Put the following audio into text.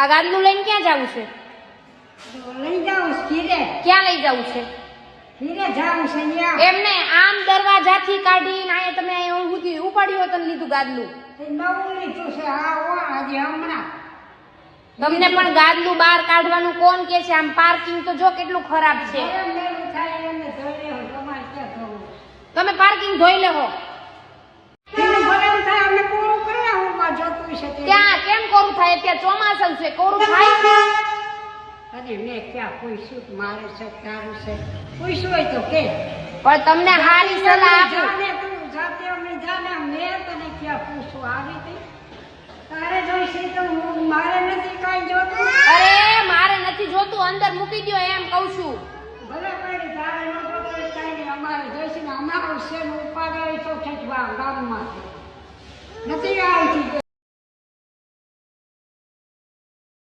આ ગાદલું લઈને ક્યાં જવું છે? લઈ ક્યાં લઈ જવું છે? એમને આમ દરવાજાથી કાઢીને તમે અહીંયા ઉપાડ્યું હોત લીધું ગાદલું? નવું લીધું છે હા હો આજે હમણાં. તમને પણ ગાદલું બહાર કાઢવાનું કોણ કે છે? આમ પાર્કિંગ તો જો કેટલું ખરાબ છે. તમે પાર્કિંગ ધોઈ લેવો. ક્યાં કેમ કોરું થાય? અત્યારે ચોમાસું છે કોરું થાય અરે મેં ક્યાં પૂછ્યું મારે છે તારું છે? પૂછ્યું હોય તો કે. પણ તમને હારી સલાહ આપું. તું જાતે અમે જાને મેં તને ક્યાં પૂછું આવી હતી? તારે જોઈશે તો હું મારે નથી કાઈ જોતું. અરે મારે નથી જોતું અંદર મૂકી દ્યો એમ કહું છું. ભલે પડી તારે ન જોતું કાઈ નહીં અમારે જોઈશે ને અમારું છે ને ઉપાડે હોય તો ખેંચવા ગામમાં નથી